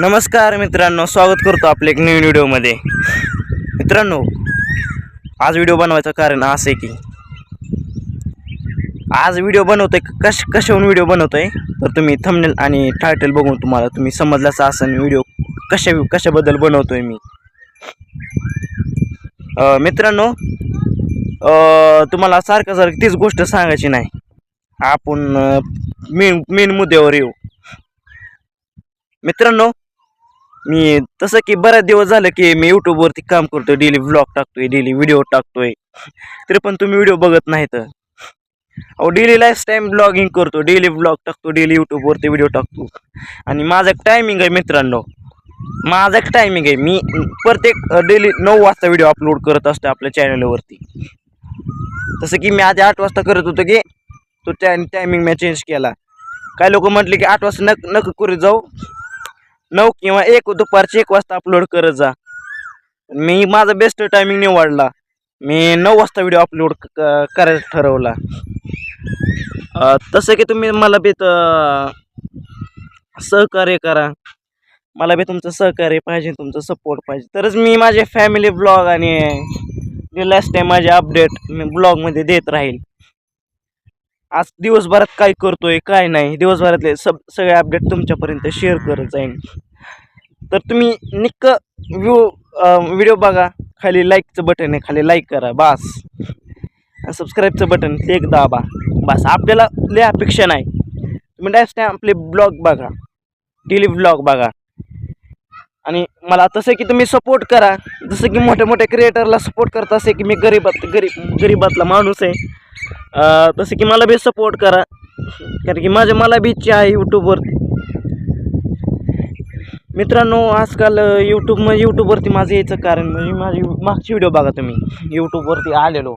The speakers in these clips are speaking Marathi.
नमस्कार मित्रांनो स्वागत करतो आपल्या एक नवीन व्हिडिओमध्ये. मित्रांनो आज व्हिडिओ बनवायचं कारण असं आहे की आज व्हिडिओ बनवतोय कश कशाहून व्हिडिओ बनवतोय? तर तुम्ही थंबनेल आणि टायटल बघून तुम्हाला तुम्ही समजलाच असं व्हिडिओ कशा कशाबद्दल बनवतोय मी. मित्रांनो तुम्हाला सारखं सारखं तीच गोष्ट सांगायची नाही आपण मेन मेन मुद्द्यावर येऊ. मित्रांनो मी तसं की बऱ्याच दिवस झालं की मी यूट्यूबवरती काम करतोय डेली व्लॉग टाकतोय डेली व्हिडिओ टाकतोय. तरी पण तुम्ही व्हिडिओ बघत नाही तर. अहो डेली लाईफ टाईम ब्लॉगिंग करतो डेली व्लॉग टाकतो डेली यूट्यूबवरती व्हिडिओ टाकतो. आणि माझा एक टायमिंग आहे मित्रांनो. माझा एक टायमिंग आहे. मी प्रत्येक डेली नऊ वाजता व्हिडिओ अपलोड करत असतो आपल्या चॅनलवरती तसं की मी आधी आठ वाजता करत होतो की तो त्या टायमिंग मी चेंज केला. काय लोक म्हटले की आठ वाजता नक नक करू जाऊ. नऊ किंवा एक दुपारचे एक वाजता अपलोड करत जा. मी माझा बेस्ट टायमिंग निवडला. मी नऊ वाजता व्हिडिओ अपलोड करायचं ठरवला. तसं की तुम्ही मला बी सहकार्य करा. मला बी तुमचं सहकार्य पाहिजे तुमचं सपोर्ट पाहिजे. तरच मी माझे फॅमिली ब्लॉग आणि लास्ट टाईम माझे अपडेट मी ब्लॉगमध्ये देत राहील आज दिवसभरात काय करतोय काय नाही दिवसभरातले सब सगळे अपडेट तुमच्यापर्यंत शेअर करत जाईन. तर तुम्ही निक्क व्यू व्हिडिओ बघा खाली लाईकचं बटन आहे खाली लाईक करा बास. सबस्क्राईबचं बटन ते एक दाबा. बस आपल्याला लय अपेक्षा नाही. तुम्ही डायरेक्ट आपले ब्लॉग बघा डेली ब्लॉग बघा. आणि मला तसं की तुम्ही सपोर्ट करा. जसं की मोठ्या मोठ्या क्रिएटरला सपोर्ट करता असे की मी गरीबात गरीब गरीबातला माणूस आहे. तसं की मला बी सपोर्ट करा. कारण की माझ्या मला बी इच्छा आहे यूट्यूबवरती मित्रांनो आजकाल यूट्यूब म्हणजे यूट्यूबवरती माझं यायचं कारण म्हणजे माझी मागची व्हिडिओ बघा तुम्ही. यूट्यूबवरती आलेलो.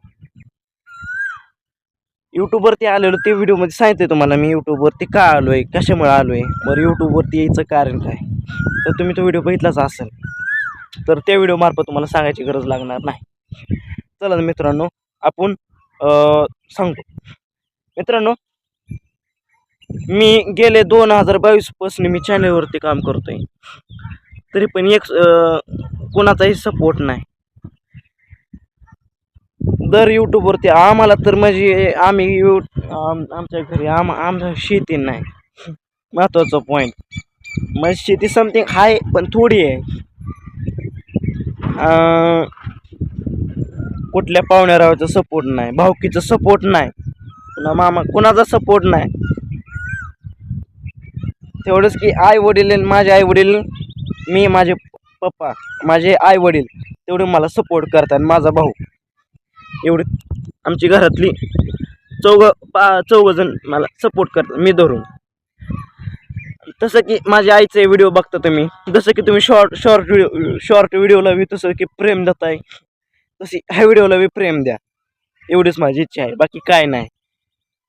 यूट्यूबवरती आलेलो ते व्हिडिओमध्ये सांगितलं तुम्हाला मी यूट्यूबवरती का आलो आहे कशामुळे आलो आहे बरं यूट्यूबवरती यायचं कारण काय? तर तुम्ही तो व्हिडिओ बघितलाच असेल. तर त्या व्हिडिओमार्फत तुम्हाला सांगायची गरज लागणार नाही. चला मित्रांनो आपण सांगतो. मित्रांनो मी गेले दोन हजार बावीसपासून मी चॅनलवरती काम करतोय. तरी पण एक कोणाचाही सपोर्ट नाही. दर यूट्यूबवरती आम्हाला तर म्हणजे आम्ही यू आम आमच्या घरी आम आमच्या शेती नाही. महत्त्वाचा पॉईंट म्हणजे शेती समथिंग आहे पण थोडी आहे. कुठल्या पाहुण्यारावाचा सपोर्ट नाही भावकीचा सपोर्ट नाही पुन्हा मामा कुणाचा सपोर्ट नाही. तेवढंच की आई वडील आणि माझे आई वडील मी माझे पप्पा माझे आई वडील तेवढे मला सपोर्ट करतात माझा भाऊ. एवढी आमची घरातली चौघं पा चौघजण मला सपोर्ट करतात मी धरून. तसं की माझ्या आईचे व्हिडिओ बघता तुम्ही. जसं की तुम्ही शॉर्ट शॉर्ट व्हिडिओ शॉर्ट व्हिडिओला तसं की प्रेम देताय तशी ह्या व्हिडिओला बी प्रेम द्या. एवढीच माझी इच्छा आहे. बाकी काय नाही.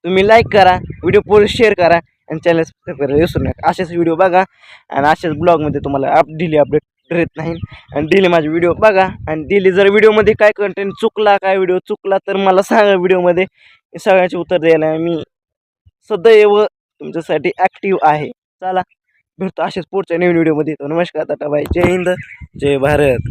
तुम्ही लाईक करा व्हिडिओ पूर्ण शेअर करा आणि चॅनल सबस्क्राईब करायला विसरू नका. असेच व्हिडिओ बघा आणि असेच ब्लॉगमध्ये तुम्हाला अप डेली अपडेट देत नाही. आणि डेली माझे व्हिडिओ बघा आणि डेली जर व्हिडिओमध्ये काय कंटेंट चुकला काय व्हिडिओ चुकला तर मला सांगा व्हिडिओमध्ये सगळ्याचे उत्तर द्यायला मी सदैव तुमच्यासाठी ॲक्टिव्ह आहे. चला भेटतो असेच पुढच्या नवीन व्हिडिओमध्ये येतो नमस्कार टाटा बाय जय हिंद. जय भारत.